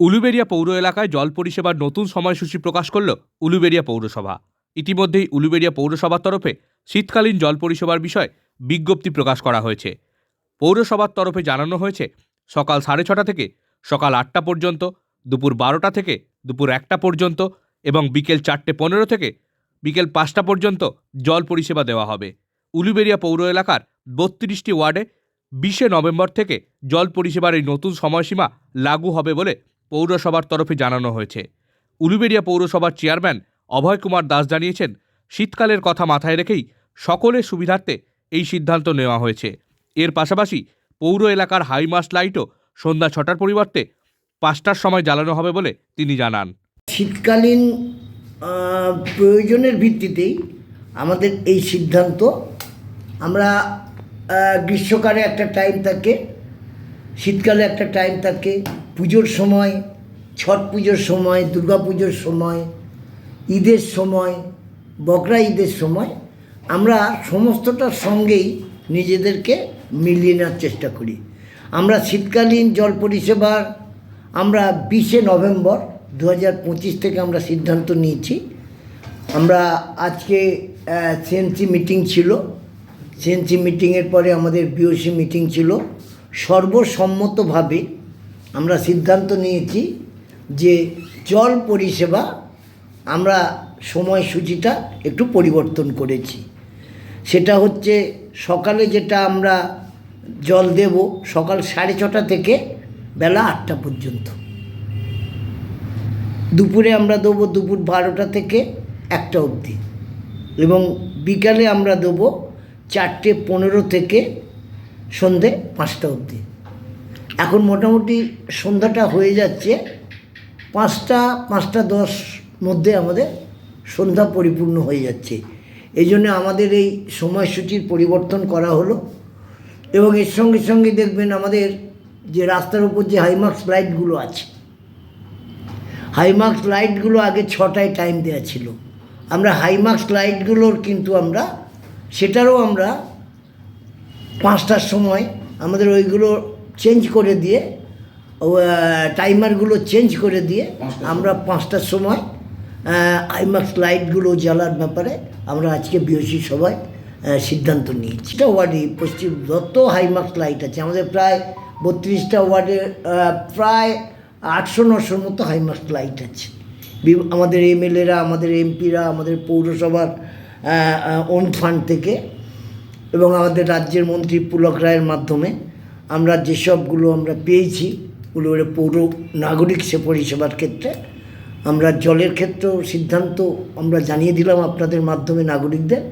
উলুবেড়িয়া পৌর এলাকায় জল পরিষেবার নতুন সময়সূচি প্রকাশ করল উলুবেড়িয়া পৌরসভা। ইতিমধ্যেই উলুবেড়িয়া পৌরসভার তরফে শীতকালীন জল পরিষেবার বিষয়ে বিজ্ঞপ্তি প্রকাশ করা হয়েছে। পৌরসভার তরফে জানানো হয়েছে, সকাল সাড়ে ছটা থেকে সকাল আটটা পর্যন্ত, দুপুর বারোটা থেকে দুপুর একটা পর্যন্ত এবং বিকেল চারটে পনেরো থেকে বিকেল পাঁচটা পর্যন্ত জল পরিষেবা দেওয়া হবে। উলুবেড়িয়া পৌর এলাকার বত্রিশটি ওয়ার্ডে বিশে নভেম্বর থেকে জল পরিষেবার এই নতুন সময়সীমা লাগু হবে বলে পৌরসভার তরফে জানানো হয়েছে। উলুবেড়িয়া পৌরসভার চেয়ারম্যান অভয় কুমার দাস জানিয়েছেন, শীতকালের কথা মাথায় রেখেই সকলের সুবিধার্থে এই সিদ্ধান্ত নেওয়া হয়েছে। এর পাশাপাশি পৌর এলাকার হাইমাস্ট লাইটও সন্ধ্যা ছটার পরিবর্তে পাঁচটার সময় জ্বালানো হবে বলে তিনি জানান। শীতকালীন প্রয়োজনের ভিত্তিতেই আমাদের এই সিদ্ধান্ত, আমরা গ্রীষ্মকালে একটা টাইম থাকে, শীতকালে একটা টাইম থাকে পুজোর সময়, ছট পুজোর সময়, দুর্গা পুজোর সময়, ঈদের সময়, বকরা ঈদের সময় আমরা সমস্তটার সঙ্গেই নিজেদেরকে মিলিয়ে নেওয়ার চেষ্টা করি। আমরা শীতকালীন জল পরিষেবার, আমরা বিশে নভেম্বর দু হাজার পঁচিশ থেকে আমরা সিদ্ধান্ত নিয়েছি। আমরা আজকে সিএনসি মিটিং ছিল। সিএনসি মিটিংয়ের পরে আমাদের বিওসি মিটিং ছিল। সর্বসম্মতভাবে আমরা সিদ্ধান্ত নিয়েছি যে জল পরিষেবা আমরা সময়সূচিটা একটু পরিবর্তন করেছি। সেটা হচ্ছে সকালে যেটা আমরা জল দেব সকাল সাড়ে ছটা থেকে বেলা আটটা পর্যন্ত। দুপুরে আমরা দেবো দুপুর বারোটা থেকে একটা অবধি এবং বিকালে আমরা দেবো চারটে পনেরো থেকে সন্ধে পাঁচটা অবধি। এখন মোটামুটি সন্ধ্যাটা হয়ে যাচ্ছে। পাঁচটা পাঁচটা দশ মধ্যে আমাদের সন্ধ্যা পরিপূর্ণ হয়ে যাচ্ছে। এই জন্য আমাদের এই সময়সূচির পরিবর্তন করা হলো। এবং এর সঙ্গে সঙ্গে দেখবেন আমাদের যে রাস্তার উপর যে হাইমার্কস লাইটগুলো আছে হাইমার্কস লাইটগুলো আগে ছটায় টাইম দেওয়া ছিল। আমরা হাইমার্কস লাইটগুলোর কিন্তু আমরা, সেটারও আমরা পাঁচটার সময় আমাদের ওইগুলো চেঞ্জ করে দিয়ে টাইমারগুলো চেঞ্জ করে দিয়ে আমরা পাঁচটার সময় আইমাক্স লাইটগুলো জ্বালার ব্যাপারে আমরা আজকে বিওসি সবাই সিদ্ধান্ত নিয়েছি। এটা ওয়ার্ডে পশ্চিম যত হাইমাক্স লাইট আছে আমাদের প্রায় বত্রিশটা ওয়ার্ডে প্রায় আটশো নশোর মতো হাইমাক্স লাইট আছে। আমাদের এমএলএরা আমাদের এমপিরা আমাদের পৌরসভার ওন ফান্ড থেকে এবং আমাদের রাজ্যের মন্ত্রী পুলক রায়ের মাধ্যমে আমরা যেসবগুলো আমরা পেয়েছি, ওগুলো পৌর নাগরিক সে পরিষেবার ক্ষেত্রে, আমরা জলের ক্ষেত্রেও সিদ্ধান্ত আমরা জানিয়ে দিলাম আপনাদের মাধ্যমে নাগরিকদের।